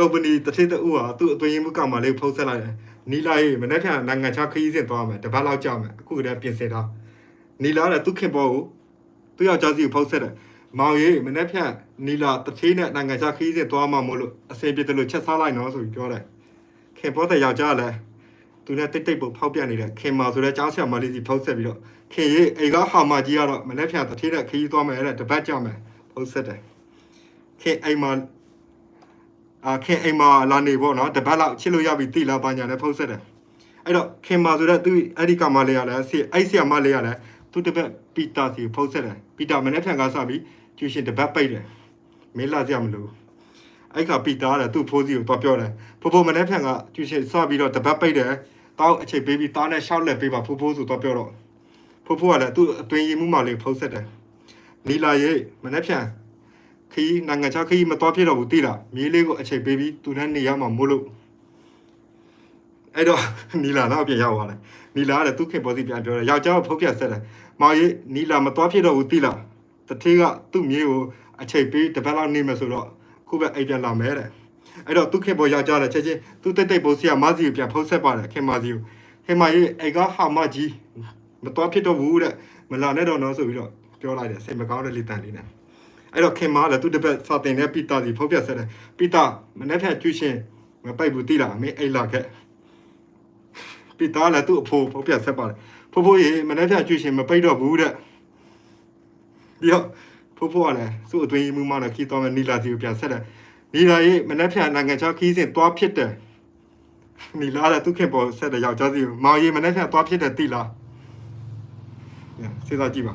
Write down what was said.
ကုမ္ပဏီတစ်ထစ်တူဟာသူ့အသွင်ရင်းမှုကောင်မလေးဖုန်းဆက်လိုက်တယ်နီလာရေးမနေ့ကနိုင်ငံခြားခရီးစဉ်သွားမယ်တပတ်လောက်ကြာမယ်အခုကတည်းကပြင်ဆင်ထားနီလာလည်းသူခင်ပေါ်ကိုသူ့ယောက်ျားစီကိုဖုန်းဆက်တယ်မောင်ရေးမနေ့ကနီလာတစ်ထစ်နဲ့နိုင်ငံခြားခရီးစဉ်သွားမှမို့လို့အဆင်ပြေတယ်လို့ချက်စားလိုက်နော်ဆိုပြီးပြောတယ်ခင်ပေါ်တဲ့ယောက်ျားလည်းသူနဲ့တိတ်တိတ်ပုံဖောက်ပြနေတယ်ခင်မာဆိုတဲ့ကြားဆရာမလေးစီဖုန်းဆက်ပြီးတော့ခင်ရေးအိမ်ကဟာမကြီးကတော့မနေ့ကတစ်ထစ်နဲ့ခရီးသွားမယ်တဲ့တပတ်ကြာမယ်ဖုန်းဆက်တယ်ခင်အိမ်မှာ အာခင်အိမ်မှာလာနေပေါ့နော်တပတ်လောက်ချစ်လို့ရပြီတိလာပါညာနဲ့ဖုန်းဆက်တယ်အဲ့တော့ခင်မာဆိုတဲ့သူအဲ့ဒီကမလေးရလဲဆီအဲ့ဆီယမလေးရလဲသူတပတ်ပီတာစီဖုန်းဆက်တယ်ပီတာမနေ့ဖြန်ကစပြီးကျူရှင်တပတ်ပိတ်တယ်မင်းလာကြမလို့အဲ့ခါပီတာကလည်းသူ့ဖိုးစီကိုတော့ပြောတယ်ဖိုးဖိုးမနေ့ဖြန်ကကျူရှင်စပြီးတော့တပတ်ပိတ်တယ်တောက်အချိန်ပေးပြီးတားနဲ့ရှောက်လက်ပေးပါဖိုးဖိုးဆိုတော့ပြောတော့ဖိုးဖိုးကလည်းသူ့အတွင်ရင်မှုမလေးဖုန်းဆက်တယ်နီလာရေးမနေ့ဖြန် ခီးနိုင်ငံခြားခီးမတော်ဖြစ်တော့ဘူးတိလားမြေးလေးကိုအချိန်ပေးပြီးသူနဲ့နေရမှာမို့လို့အဲ့တော့နီလာတော့ပြန်ရောက်သွားတယ်နီလာကလည်းသူခင်ပေါ်စီပြန်ပြောတယ်ယောက်ျားကိုဖုတ်ပြတ်ဆက်တယ်မောင်ကြီးနီလာမတော်ဖြစ်တော့ဘူးတိလားတထေးကသူ့မြေးကိုအချိန်ပေးတစ်ပတ်လောက်နေမယ်ဆိုတော့ခုပဲအိမ်ပြန်လာမယ်တဲ့အဲ့တော့သူခင်ပေါ်ယောက်ျားလည်းချက်ချင်းသူတိတ်တိတ်ပေါ်စီကမစီကိုပြန်ဖုတ်ဆက်ပါတယ်ခင်မစီကိုခင်မကြီးအိမ်ကဟာမကြီးမတော်ဖြစ်တော့ဘူးတဲ့မလာနဲ့တော့နော်ဆိုပြီးတော့ပြောလိုက်တယ်စိတ်မကောင်းတဲ့လေတန်လေးနဲ့ အဲ့တော့ခင်မားလည်းသူတစ်ပတ်စာတင်တဲ့ပီတာစီဖောက်ပြဆက်တယ်ပီတာမနေ့ကကျူးရှင်မပိုက်ဘူးတိလားမင်းအိတ်လာခဲ့ပီတာလည်းသူ့အဖိုးဖောက်ပြဆက်ပါတယ်ဖိုးဖိုးရေမနေ့ကကျူးရှင်မပိတ်တော့ဘူးတဲ့ပြီးတော့ဖိုးဖိုးကလည်းသူ့အတွင်းမှုမှလည်းခီးတော်မဲ့နီလာစီကိုပြန်ဆက်တယ်နီလာရေမနေ့ကနိုင်ငံခြားခီးစဉ်သွားဖြစ်တယ်နီလာလည်းသူ့ခင်ပေါ်ဆက်တယ်ယောက်ျားစီကိုမောင်ရေမနေ့ကသွားဖြစ်တယ်တိလားညစဉ်းစားကြည့်ပါ